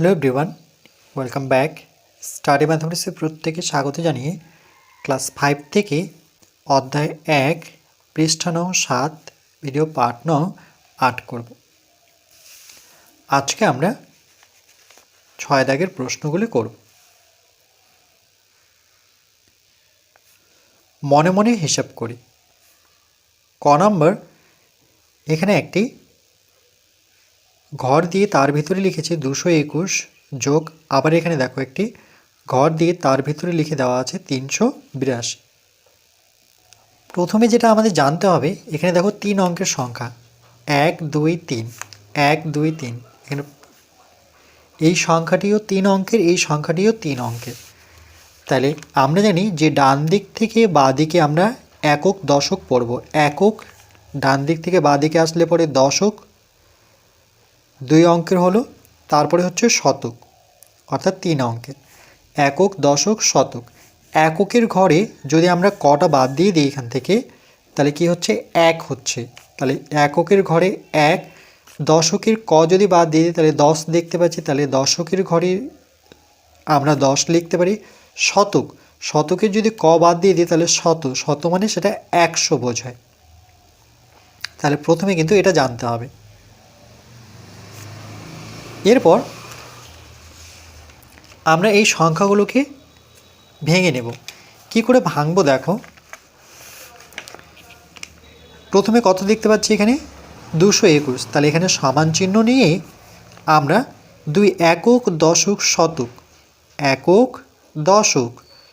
Hello everyone welcome back study ম্যাথামেটিক্সে প্রত্যেকে স্বাগত জানিয়ে ক্লাস ফাইভ থেকে অধ্যায় এক, পৃষ্ঠা নং, সাত ভিডিও পার্ট নং, আট করব। আজকে আমরা ছয় দাগের প্রশ্নগুলি করব। মনে মনে হিসাব করি। ক নম্বর, এখানে একটি ঘর দিয়ে তার ভিতরে লিখেছে দুশো একুশ যোগ, আবার এখানে দেখো একটি, ঘর দিয়ে তার ভিতরে লিখে দেওয়া আছে তিনশো বিরাশি। প্রথমে যেটা আমাদের জানতে হবে, এখানে দেখো তিন অঙ্কের সংখ্যা, এক, দুই, তিন, এক, দুই, তিন, এখানে এই সংখ্যাটিও তিন অঙ্কের, এই সংখ্যাটিও তিন অঙ্কের। তাহলে আমরা জানি যে ডান দিক থেকে বাঁ দিকে আমরা একক দশক পড়ব, একক ডান দিক থেকে বাঁ দিকে আসলে পরে দশক দুই অঙ্কের হলো, তারপরে হচ্ছে শতক, অর্থাৎ তিন অঙ্কের। একক, দশক, শতক। এককের ঘরে যদি আমরা কটা বাদ দিয়ে দিই এখান থেকে, তাহলে কি হচ্ছে? এক হচ্ছে। তাহলে এককের ঘরে এক, দশকের ক যদি বাদ দিয়ে দিই, তাহলে দশ দেখতে পাচ্ছি, তাহলে দশকের ঘরে আমরা দশ লিখতে পারি শতক। শতকের যদি ক বাদ দিয়ে দিই, তাহলে শত। শত মানে সেটা একশো বোঝায়। তাহলে প্রথমে কিন্তু এটা জানতে হবে। এরপর আমরা এই সংখ্যাগুলোকে ভেঙে নেব। কি করে ভাঙবো দেখো। প্রথমে কত দেখতে পাচ্ছি এখানে? দুশো একুশ। তাহলে এখানে সমান চিহ্ন নিয়ে আমরা দুই একক দশক শতক। একক দশক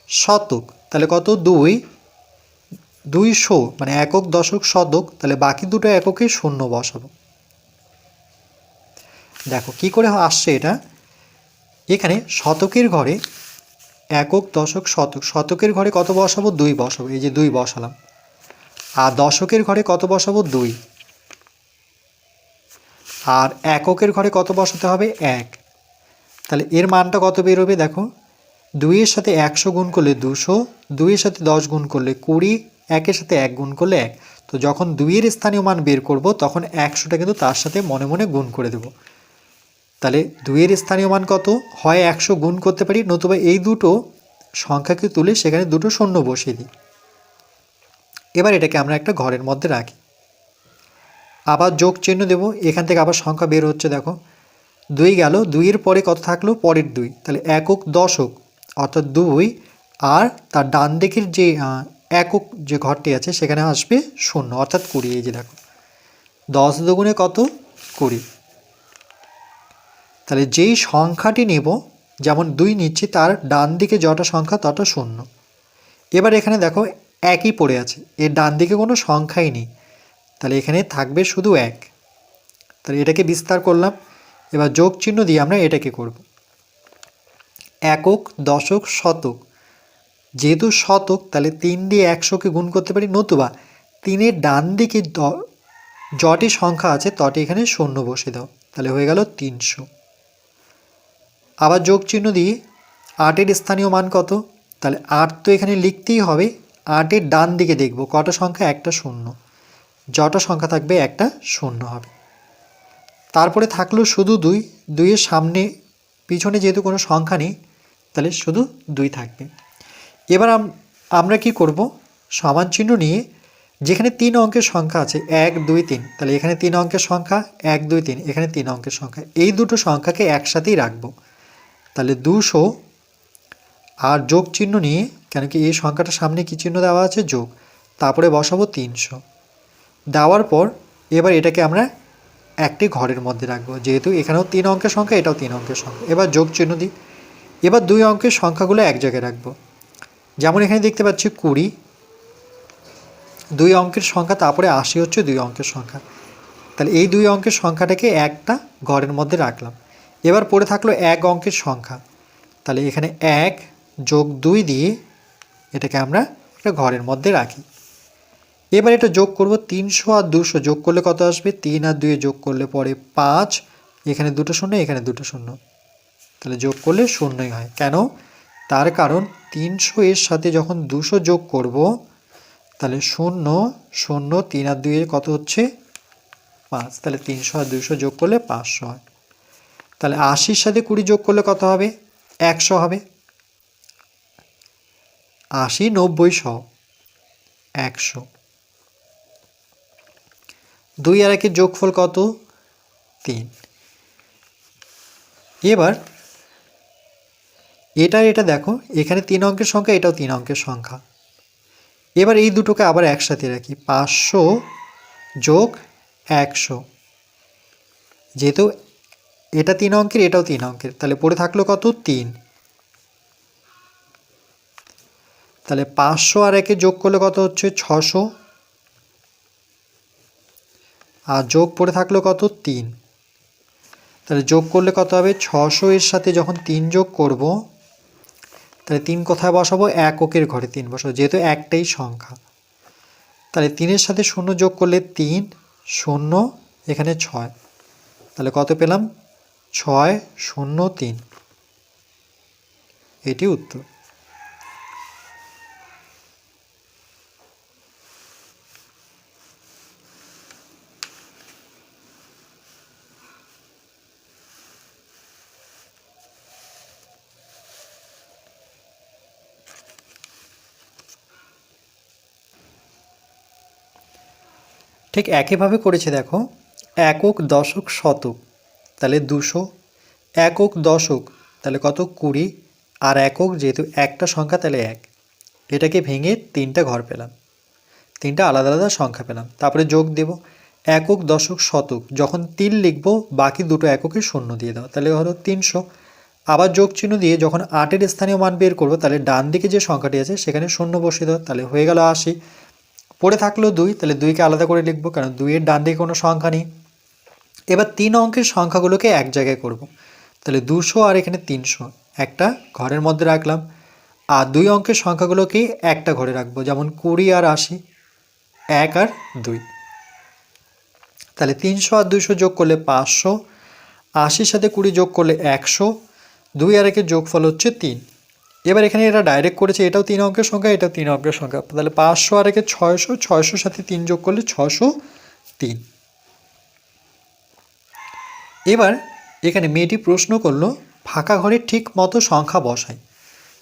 শতক। তাহলে কত? দুই। দুইশো। মানে একক দশক শতক। তাহলে বাকি দুটো এককে শূন্য বসাবো। দেখো, কি করে আসছে এটা? এখানে শতকের ঘরে একক দশক, শতক, শতকের ঘরে কত বসাবো? দুই বসাবো, এই যে দুই বসালাম। আর দশকের ঘরে কত বসাবো? দুই। আর এককের ঘরে কত বসাতে হবে? এক। তাহলে এর মানটা কত বেরোবে দেখো? দুইয়ের সাথে একশো গুণ করলে দুশো, দুইয়ের সাথে দশ গুণ করলে কুড়ি, একের সাথে এক গুণ করলে এক। তো যখন দুইয়ের স্থানীয় মান বের করব, তখন একশোটা কিন্তু তার সাথে মনে মনে গুণ করে দেবো। তাহলে দুইয়ের স্থানীয় মান কত? হয় একশো গুণ করতে পারি, নতুবা এই দুটো সংখ্যাকে তুলে সেখানে দুটো শূন্য বসিয়ে দিই। এবার এটাকে আমরা একটা ঘরের মধ্যে রাখি। আবার যোগ চিহ্ন দেব, এখান থেকে আবার সংখ্যা বের হচ্ছে, দেখো। দুই গেল, দুইয়ের পরে কত থাকল? পরের দুই। তাহলে একক দশক, অর্থাৎ দুই, আর তার ডান দিকের যে একক যে ঘরটি আছে, সেখানে আসবে শূন্য, অর্থাৎ কুড়ি, এই যে দেখো। দশ দুগুণে কত? কুড়ি। তাহলে যেই সংখ্যাটি নেব, যেমন দুই নিচ্ছি, তার ডান দিকে যটা সংখ্যা তত শূন্য। এবার এখানে দেখো একই পড়ে আছে এর ডান দিকে কোনো সংখ্যাই নেই। তাহলে এখানে থাকবে শুধু এক। তাহলে এটাকে বিস্তার করলাম, এবার যোগ চিহ্ন দিয়ে আমরা এটাকে করব। একক, দশক, শতক। যেহেতু শতক, তাহলে তিন দিয়ে একশোকে গুণ করতে পারি নতুবা তিনের ডান দিকে যটি সংখ্যা আছে, তটি এখানে শূন্য বসে দাও। তাহলে হয়ে গেল তিনশো। আবার যোগ চিহ্ন দিয়ে আটের স্থানীয় মান কত? তাহলে আট তো এখানে লিখতেই হবে, আটের ডান দিকে দেখব, কটা সংখ্যা? একটা শূন্য। যটা সংখ্যা থাকবে একটা শূন্য হবে। তারপরে থাকল শুধু দুই, দুইয়ের সামনে, পিছনে যেহেতু কোনো সংখ্যা নেই, তাহলে শুধু দুই থাকবে। এবার আমরা কি করব? সমান চিহ্ন নিয়ে যেখানে তিন অঙ্কের সংখ্যা আছে, এক, দুই, তিন, তাহলে এখানে তিন অঙ্কের সংখ্যা, এক, দুই, তিন, এখানে তিন অঙ্কের সংখ্যা। এই দুটো সংখ্যাকে একসাথেই রাখব। তাহলে দুশো আর যোগ চিহ্ন নিয়ে কেন কি এই সংখ্যাটার সামনে কী চিহ্ন দেওয়া আছে? যোগ। তারপরে বসাবো তিনশো। দেওয়ার পর এবার এটাকে আমরা একটি ঘরের মধ্যে রাখব। যেহেতু এখানেও তিন অঙ্কের সংখ্যা, এটাও তিন অঙ্কের সংখ্যা। এবার যোগ চিহ্ন দিই। এবার দুই অঙ্কের সংখ্যাগুলো এক জায়গায় রাখব। যেমন এখানে দেখতে পাচ্ছি কুড়ি। দুই অঙ্কের সংখ্যা, তারপরে আশি হচ্ছে দুই অঙ্কের সংখ্যা। তাহলে এই দুই অঙ্কের সংখ্যাটাকে একটা ঘরের মধ্যে রাখলাম। এবার পড়ে থাকল এক অঙ্কের সংখ্যা। তাহলে এখানে এক যোগ দুই দিয়ে এটাকে আমরা একটা ঘরের মধ্যে রাখি। এবার এটা যোগ করব তিনশো আর দুশো। যোগ করলে কত আসবে? তিন আর দুয়ে যোগ করলে পরে পাঁচ। এখানে দুটো শূন্য, এখানে দুটো শূন্য। তাহলে যোগ করলে শূন্যই হয়। কেন? তার কারণ তিনশো এর সাথে যখন দুশো যোগ করব, তাহলে শূন্য শূন্য, তিন আর দুইয়ের কত হচ্ছে? পাঁচ। তাহলে তিনশো আর দুশো যোগ করলে পাঁচশো হয়। তাহলে আশির সাথে কুড়ি যোগ করলে কত হবে? একশো হবে। আশি, নব্বই শ একশো। দুই আর একের যোগফল কত? তিন। এবার এটা এটা দেখো, এখানে তিন অঙ্কের সংখ্যা, এটাও তিন অঙ্কের সংখ্যা। এবার এই দুটোকে আবার একসাথে রাখি। পাঁচশো যোগ একশো। যেহেতু এটা তিন অঙ্কের, এটাও তিন অঙ্কের। তাহলে পড়ে থাকল কত? তিন। তাহলে পাঁচশো আর একে যোগ করলে কত হচ্ছে? ছশো। আর যোগ পড়ে থাকল কত? তিন। তাহলে যোগ করলে কত হবে? ছশো এর সাথে যখন তিন যোগ করব, তাহলে তিন কোথায় বসাবো? এককের ঘরে তিন বসাবো, যেহেতু একটাই সংখ্যা। তাহলে তিনের সাথে শূন্য যোগ করলে তিন, শূন্য, এখানে ছয়। তাহলে কত পেলাম? ছয় শূন্য তিন। এটি উত্তর। ঠিক একইভাবে করেছে দেখো একক দশক শতক। তাহলে দুশো, একক দশক, তাহলে কত? কুড়ি। আর একক যেহেতু একটা সংখ্যা, তাহলে এক। এটাকে ভেঙে তিনটা ঘর পেলাম। তিনটা আলাদা আলাদা সংখ্যা পেলাম। তারপরে যোগ দেব। একক দশক শতক। যখন তিন লিখব, বাকি দুটো এককে শূন্য দিয়ে দাও তাহলে হলো তিনশো। আবার যোগ চিহ্ন দিয়ে যখন আটের স্থানীয় মান বের করব, তাহলে ডান দিকে যে সংখ্যাটি আছে, সেখানে শূন্য বসিয়ে দাও তাহলে হয়ে গেল আশি। পড়ে থাকল দুই, তাহলে দুইকে আলাদা করে লিখব, কারণ দুইয়ের ডান দিকে কোনো সংখ্যা নেই। এবার তিন অঙ্কের সংখ্যাগুলোকে এক জায়গায় করব। তাহলে দুশো আর এখানে তিনশো। একটা ঘরের মধ্যে রাখলাম। আর দুই অঙ্কের সংখ্যাগুলোকে একটা ঘরে রাখব, যেমন কুড়ি আর আশি। এক আর দুই। তাহলে তিনশো আর দুইশো যোগ করলে পাঁচশো। আশির সাথে কুড়ি যোগ করলে একশো। দুই আর একের যোগফল হচ্ছে তিন। এবার এখানে এটা ডাইরেক্ট করেছে, এটাও তিন অঙ্কের সংখ্যা, এটাও তিন অঙ্কের সংখ্যা। তাহলে পাঁচশো আর একে ছয়শো, ছয়শোর সাথে তিন যোগ করলে ছশো তিন। এবার এখানে মেয়েটি প্রশ্ন করল, ফাঁকা ঘরের ঠিক মতো সংখ্যা বসাই?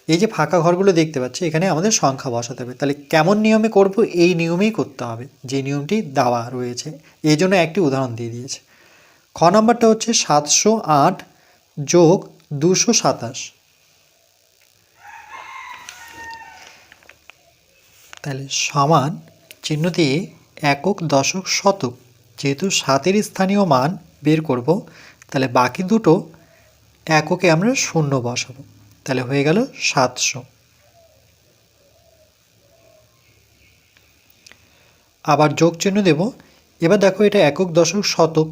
এই যে ফাঁকা ঘরগুলো দেখতে পাচ্ছি, এখানে আমাদের সংখ্যা বসাতে হবে। তাহলে কেমন নিয়মে করব? এই নিয়মেই করতে হবে। যে নিয়মটি দেওয়া রয়েছে এই জন্য একটি উদাহরণ দিয়ে দিয়েছে। খ নম্বরটা হচ্ছে সাতশো আট যোগ দুশো সাতাশ। তাহলে সমান চিহ্ন দিয়ে একক দশক শতক, যেহেতু সাতের স্থানীয় মান বের করব, তাহলে বাকি দুটো এককে আমরা শূন্য বসাবো। তাহলে হয়ে গেল সাতশো। আবার যোগ চিহ্ন দেব। এবার দেখো এটা একক দশক শতক।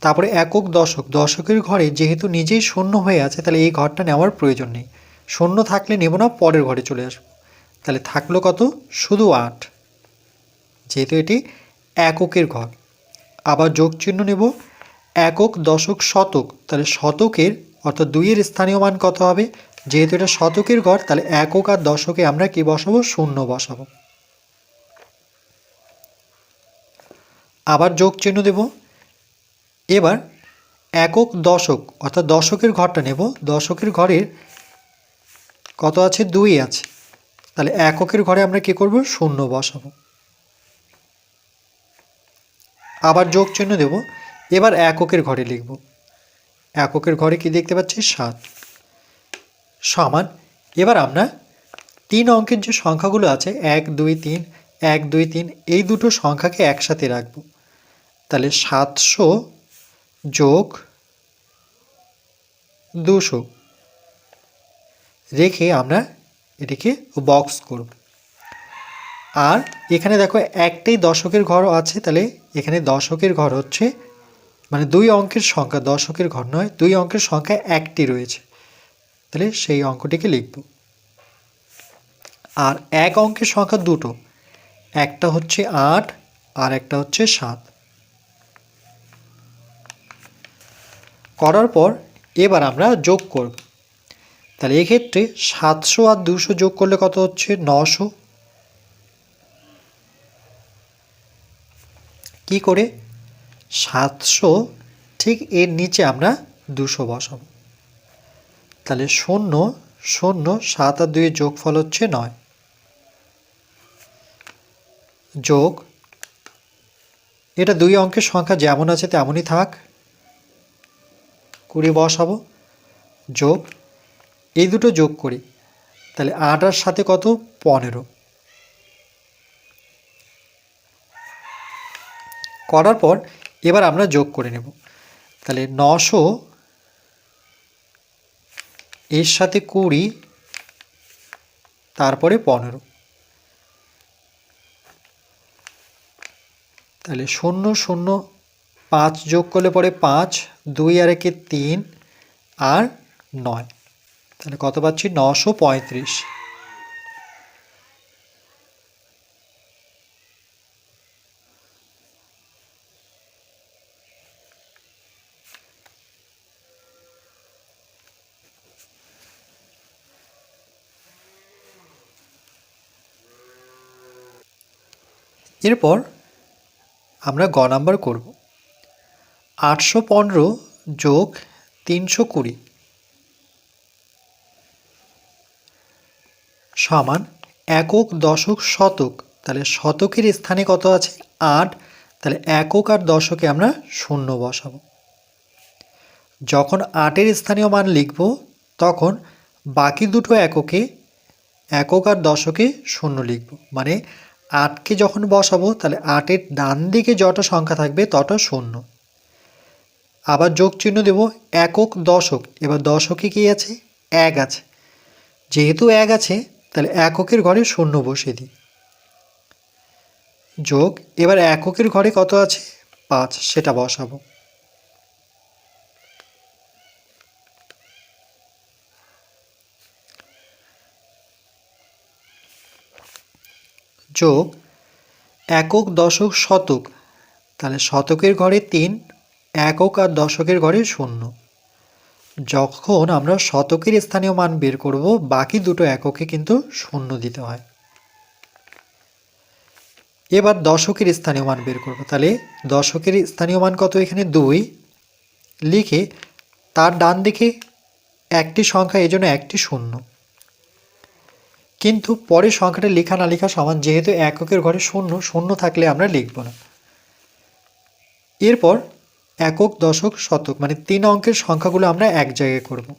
তারপরে একক দশক। দশকের ঘরে যেহেতু নিজেই শূন্য হয়ে আছে, তাহলে এই ঘরটা নেওয়ার প্রয়োজন নেই। শূন্য থাকলে নেব না, পরের ঘরে চলে আসব। তাহলে থাকল কত? শুধু আট। যেহেতু এটি এককের ঘর। আবার যোগ চিহ্ন নেব। একক, দশক, শতক। তাহলে শতকের, অর্থাৎ দুইয়ের স্থানীয় মান কত হবে? যেহেতু এটা শতকের ঘর তাহলে একক আর দশকে আমরা কি বসাবো? শূন্য বসাবো। আবার যোগ চিহ্ন দেব। এবার একক, দশক, অর্থাৎ দশকের ঘরটা নেব। দশকের ঘরের কত আছে? দুই আছে। তাহলে এককের ঘরে আমরা কি করব? শূন্য বসাবো। আবার যোগ চিহ্ন দেব। এবার এককের ঘরে লিখব। এককের ঘরে কি দেখতে পাচ্ছি? সাত। সমান। এবার আমরা তিন অঙ্কের যে সংখ্যাগুলো আছে, এক, দুই, তিন, এক, দুই, তিন, এই দুটো সংখ্যাকে একসাথে রাখব। তাহলে সাতশো যোগ দুশো রেখে আমরা এটিকে বক্স করব। আর এখানে দেখো একটাই দশকের ঘর আছে, তাহলে এখানে দশকের ঘর হচ্ছে মানে দুই অঙ্কের সংখ্যা দশকের ঘর নয়, দুই অঙ্কের সংখ্যা একটি রয়েছে। তাহলে সেই অঙ্কটিকে লিখব। আর এক অঙ্কের সংখ্যা দুটো, একটা হচ্ছে আট, আর একটা হচ্ছে সাত। করার পর এবার আমরা যোগ করব। তাহলে এক্ষেত্রে সাতশো আর দুশো যোগ করলে কত হচ্ছে? নশো। কি করে? সাতশো, ঠিক এর নিচে আমরা দুশো বসাবো। তাহলে শূন্য শূন্য, সাত আর দুইয়ের যোগফল হচ্ছে নয়। যোগ, এটা দুই অঙ্কের সংখ্যা যেমন আছে তেমনই থাক। কুড়ি বসাবো। যোগ, এই দুটো যোগ করি। তাহলে আট আর সাথে কত? পনেরো। করার পর এবার আমরা যোগ করে নেব। তাহলে নশো এর সাথে কুড়ি, তারপরে পনেরো। তাহলে শূন্য শূন্য, পাঁচ যোগ করলে পরে পাঁচ, দুই আর একে তিন, আর নয়। তাহলে কত পাচ্ছি? নশো পঁয়ত্রিশ। এরপর আমরা গ নাম্বার করব। আটশো পনেরো যোগ তিনশো কুড়ি সমান একক দশক শতক। তাহলে শতকের স্থানে কত আছে? আট। তাহলে একক আর দশকে আমরা শূন্য বসাবো। যখন আটের স্থানীয় মান লিখব, তখন বাকি দুটো এককে, একক আর দশকে শূন্য লিখব। মানে আটকে যখন বসাবো, তাহলে আটের ডান দিকে যটা সংখ্যা থাকবে তটা শূন্য। আবার যোগ চিহ্ন দেব একক দশক। এবার দশকে কী আছে? এক আছে। যেহেতু এক আছে, তাহলে এককের ঘরে শূন্য বসিয়ে দিই। যোগ, এবার এককের ঘরে কত আছে? পাঁচ, সেটা বসাবো। যোগ একক দশক শতক। তাহলে শতকের ঘরে তিন, একক আর দশকের ঘরে শূন্য। যখন আমরা শতকের স্থানীয় মান বের করব, বাকি দুটো এককে কিন্তু শূন্য দিতে হয়। এবার দশকের স্থানীয় মান বের করব। তাহলে দশকের স্থানীয় মান কত এখানে? দুই। লিখে তার ডান দিকে একটি সংখ্যা, এজন্য একটি শূন্য। কিন্তু পরে সংখ্যাটা লেখা না লেখা সমান, যেহেতু এককের ঘরে শূন্য শূন্য থাকলে আমরা লিখব না। এরপর একক, দশক, শতক মানে তিন অঙ্কের সংখ্যাগুলো আমরা এক জায়গায় করব।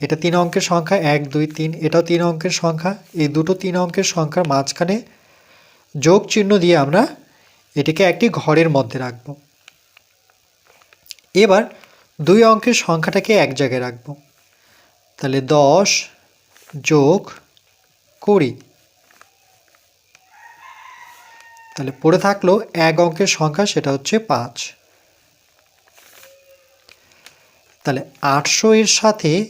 এটা তিন অঙ্কের সংখ্যা, এক, দুই, তিন, এটাও তিন অঙ্কের সংখ্যা। এই দুটো তিন অঙ্কের সংখ্যার মাঝখানে যোগ চিহ্ন দিয়ে আমরা এটিকে একটি ঘরের মধ্যে রাখব। এবার দুই অঙ্কের সংখ্যাটাকে এক জায়গায় রাখব। তাহলে দশ যোগ কুড়ি। তাহলে পড়ে থাকল এক অঙ্কের সংখ্যা, সেটা হচ্ছে পাঁচ। তাহলে আটশো এর সাথে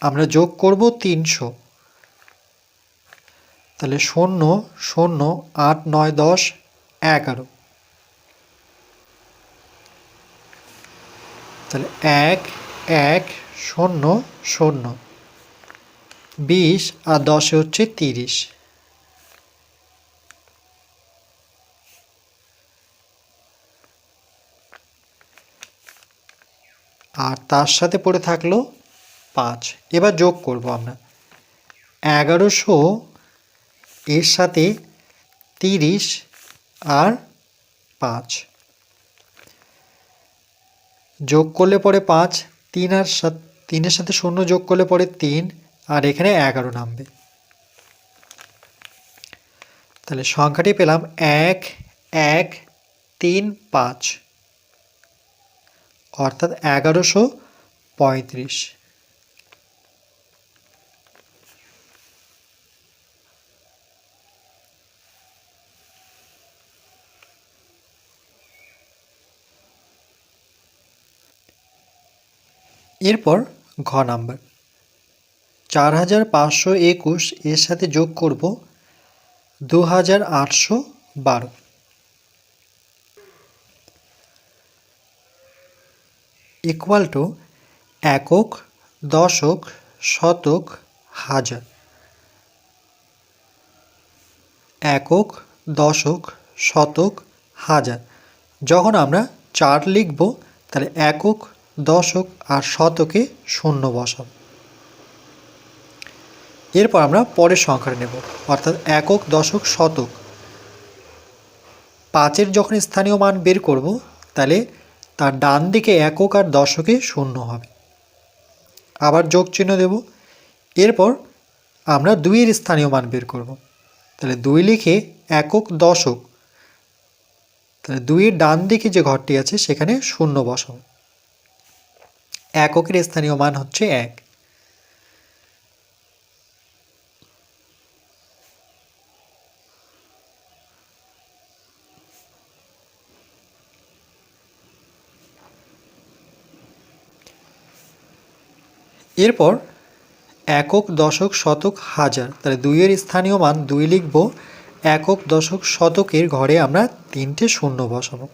আমরা যোগ করব তিনশো। তাহলে শূন্য শূন্য, আট, নয়, দশ, এগারো। তাহলে এক এক, শূন্য শূন্য। বিশ আর দশে হচ্ছে তিরিশ। আর তার সাথে পড়ে থাকল পাঁচ। এবার যোগ করব আমরা। এগারোশো এর সাথে তিরিশ আর পাঁচ। যোগ করলে পরে পাঁচ, তিন আর সাত, তিনের সাথে শূন্য যোগ করলে পরে তিন, আর এখানে এগারো নামবে। তাহলে সংখ্যাটি পেলাম এক এক, তিন, পাঁচ। অর্থাৎ এগারোশো পঁয়ত্রিশ। এরপর ঘ নাম্বার। চার হাজার পাঁচশো একুশ এর সাথে যোগ করব দু হাজার আটশো বারো। ইকুয়াল টু একক, দশক, শতক, হাজার। একক, দশক, শতক, হাজার। যখন আমরা চার লিখব, তাহলে একক দশক আর শতকে শূন্য বসাব এরপর আমরা পরের সংখ্যা নেব, অর্থাৎ একক, দশক, শতক। পাঁচের যখন স্থানীয় মান বের করব, তাহলে তার ডান দিকে একক আর দশকে শূন্য হবে। আবার যোগ চিহ্ন দেব। এরপর আমরা দুইয়ের স্থানীয় মান বের করব। তাহলে দুই লিখে একক, দশক। তাহলে দুইয়ের ডান দিকে যে ঘরটি আছে, সেখানে শূন্য বসাব এককের স্থানীয় মান হচ্ছে এক। এরপর একক দশক শতক হাজার, তাহলে দুইয়ের স্থানীয় মান দুই লিখব, একক দশক শতকের ঘরে আমরা তিনটে শূন্য বসাবো।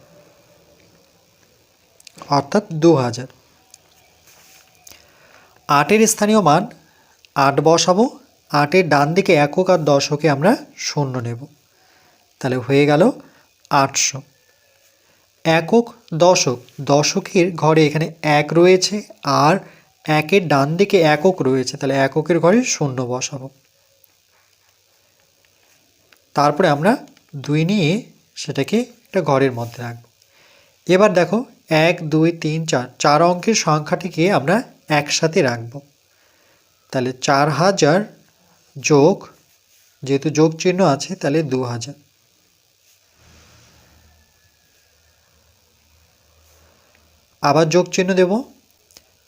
অর্থাৎ দু হাজার আটের স্থানীয় মান, আট বসাবো, আটের ডান দিকে একক আর দশকে আমরা শূন্য নেব। তাহলে হয়ে গেল আটশো। একক, দশক, দশকের ঘরে এখানে এক রয়েছে আর একের ডান দিকে একক রয়েছে, তাহলে এককের ঘরে শূন্য বসাবো। তারপরে আমরা দুই নিয়ে সেটাকে একটা ঘরের মধ্যে রাখব। এবার দেখো, এক, দুই, তিন, চার চার অঙ্কের সংখ্যাটিকে আমরা একসাথে রাখব। তাহলে চার হাজার যোগ, যেহেতু যোগ চিহ্ন আছে, তাহলে দু হাজার। আবার যোগ চিহ্ন দেব।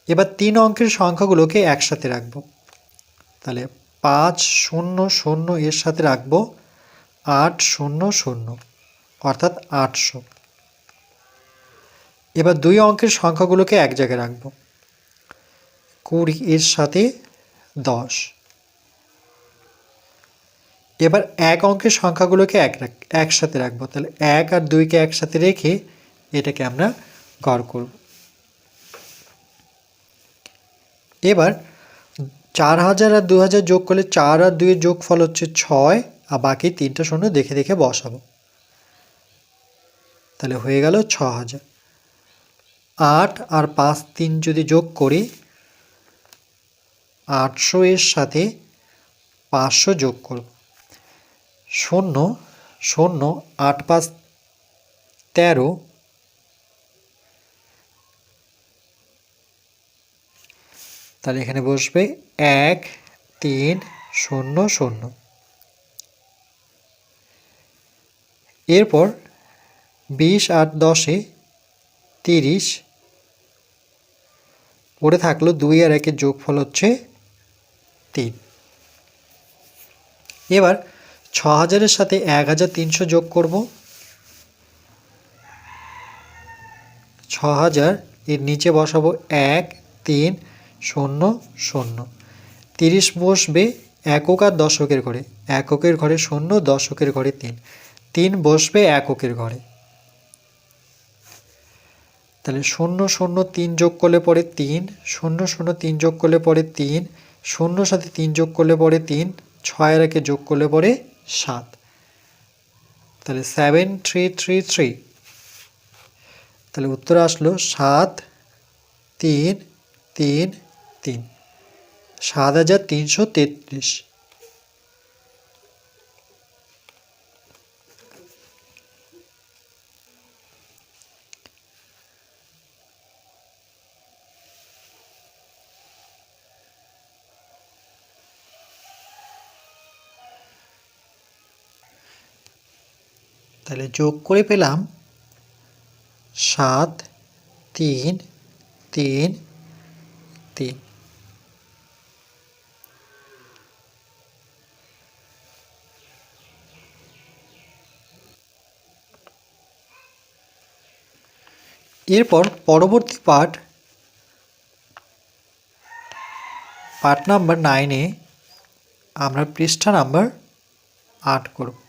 এবার তিন অঙ্কের সংখ্যাগুলোকে একসাথে রাখব। তাহলে পাঁচ শূন্য শূন্য এর সাথে রাখব, আট শূন্য শূন্য, অর্থাৎ আটশো। এবার দুই অঙ্কের সংখ্যাগুলোকে এক জায়গায় রাখব। কুড়ি এর সাথে দশ। এবার এক অঙ্কের সংখ্যাগুলোকে এক রাখ- একসাথে রাখব। তাহলে এক আর দুইকে একসাথে রেখে এটাকে আমরা গড় করব। এবার চার হাজার আর দু হাজার যোগ করলে চার আর দুইয়ের যোগফল হচ্ছে ছয়, আর বাকি তিনটা শূন্য দেখে দেখে বসাবো। তাহলে হয়ে গেল ছ হাজার। আট আর পাঁচ তিন যদি যোগ করি আটশো এর সাথে পাঁচশো যোগ করব। শূন্য শূন্য, আট পাঁচ, তেরো, তাহলে এখানে বসবে এক, তিন, শূন্য শূন্য। এরপর বিশ, আট, দশে তিরিশ, পড়ে থাকল দুই আর একের যোগফল হচ্ছে তিন। এবার ছ হাজারের সাথে এক হাজার তিনশো যোগ করব। ছ হাজার এর নিচে বসাবো এক, তিন, শূন্য শূন্য। তিরিশ বসবে একক আর দশকের ঘরে। এককের ঘরে শূন্য, দশকের ঘরে তিন। তিন বসবে এককের ঘরে। তাহলে শূন্য শূন্য, তিন যোগ করলে পরে তিন, শূন্য শূন্য, তিন যোগ করলে পরে তিন শূন্য সাথে তিন যোগ করলে পরে তিন ছয়ের একে যোগ করলে পরে সাত। তাহলে সেভেন থ্রি থ্রি থ্রি তাহলে উত্তর আসলো সাত, তিন তিন তিন। সাত হাজার তিনশো তেত্রিশ তাহলে যোগ করে পেলাম সাত, তিন তিন তিন। এরপর পরবর্তী পার্ট পার্ট নাম্বার নাইনে আমরা পৃষ্ঠা নাম্বার আট করব।